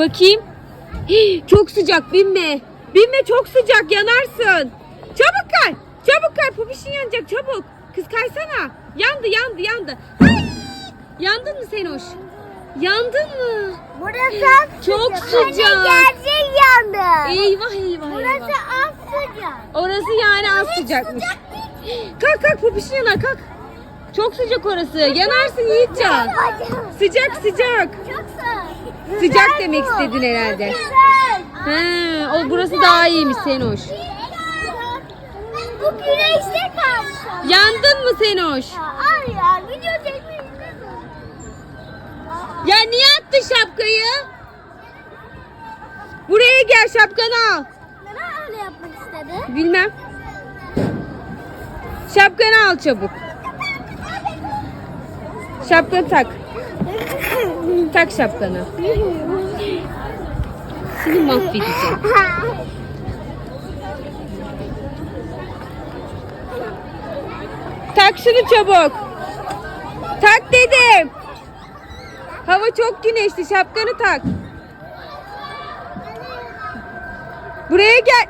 Bakayım. Hii, çok sıcak binme. Binme çok sıcak yanarsın. Çabuk kay. Çabuk kay. Popişin yanacak çabuk. Kız kaysana. Yandı yandı yandı. Ay! Yandın mı Senoş? Yandın mı? Burası Çok sıcak. Gerçek yandı. Eyvah eyvah Burası eyvah. az sıcak. Orası yani az sıcakmış. Kalk kalk popişin yanar kalk. Çok sıcak orası. Yanarsın Yiğitcan. Sıcak sıcak. Çok sıcak. Sıcak demek istedin herhalde. Güzel. He, o burası daha iyiymiş Senoş. Bu güneşte kalmış. Yandın mı Senoş? Ya al ya video çekmeyi. Ya niye attın şapkayı? Buraya gel şapkanı al. Neden öyle yapmak istedi? Bilmem. Şapkanı al çabuk. Şapkanı tak. Tak şapkanı. Seni mahvedeceğim. Tak şunu çabuk. Tak dedim. Hava çok güneşli. Şapkanı tak. Buraya gel.